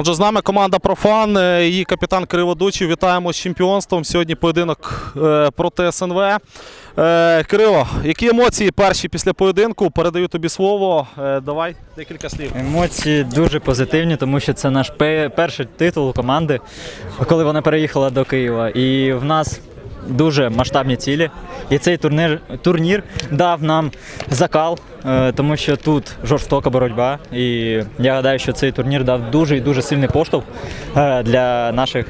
Отже, з нами команда Профан, е, її капітан Кирило-Дучів. Вітаємо з чемпіонством. Сьогодні поєдинок е, проти СНВ. Е, Кирило, які емоції перші після поєдинку? Передаю тобі слово. Давай декілька слів. Емоції дуже позитивні, тому що це наш перший титул команди, коли вона переїхала до Києва. І в нас дуже масштабні цілі. І цей турнір, турнір дав нам закал, е, тому що тут жорстока боротьба. І я гадаю, що цей турнір дав дуже і дуже сильний поштовх е, для наших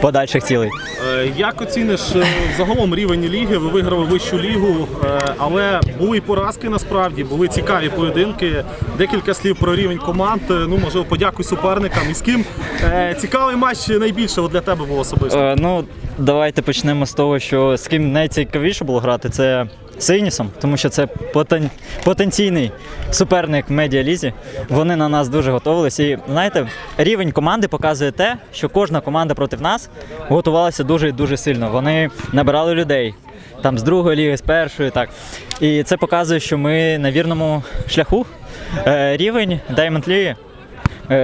подальших цілей. Е, Як оціниш е, загалом рівень ліги? Ви виграли вищу лігу, е, але були і поразки насправді, були цікаві поєдинки. Декілька слів про рівень команд. Ну, можливо, подякуй суперникам. І з ким цікавий матч найбільше для тебе був особисто. Ну, давайте почнемо з того, що з ким найцікавіше було грати, це з Інісом, тому що це потен... потенційний суперник в медіалізі. Вони на нас дуже готувалися. І знаєте, рівень команди показує те, що кожна команда проти нас готувалася дуже і дуже сильно. Вони набирали людей. Там з другої ліги, з першої, так. І це показує, що ми на вірному шляху. Е, рівень Diamond League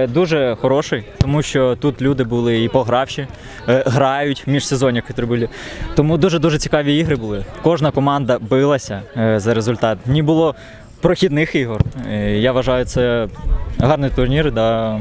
Дуже хороший, тому що тут люди були і погравші, е, грають в міжсезоння, які були. Тому дуже-дуже цікаві ігри були. Кожна команда билася е, за результат. Не було прохідних ігор. Е, Я вважаю, це гарний турнір для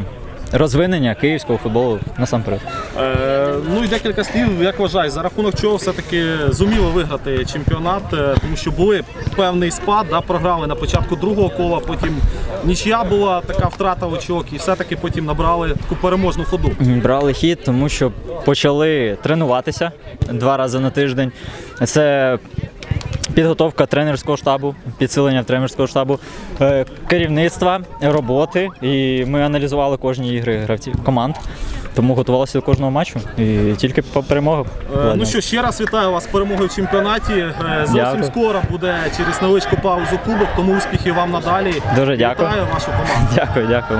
розвинення київського футболу насамперед. Е, ну і декілька слів, як вважаєш, за рахунок чого все-таки зуміли виграти чемпіонат, е, тому що були певний спад, да, програли на початку другого кола, потім нічия була така втрата очок, і все-таки потім набрали таку переможну ходу. Брали хід, тому що почали тренуватися два рази на тиждень. Це підготовка тренерського штабу, підсилення тренерського штабу, е, керівництва, роботи. І ми аналізували кожні ігри гравців команд. Тому готувалися до кожного матчу і тільки по перемогах. Е, Ну що, ще раз вітаю вас з перемогою в чемпіонаті. Е, Зовсім Дякую. скоро буде через невеличку паузу кубок, тому успіхів вам надалі. Дуже дякую. Вітаю вашу команду. Дякую, дякую.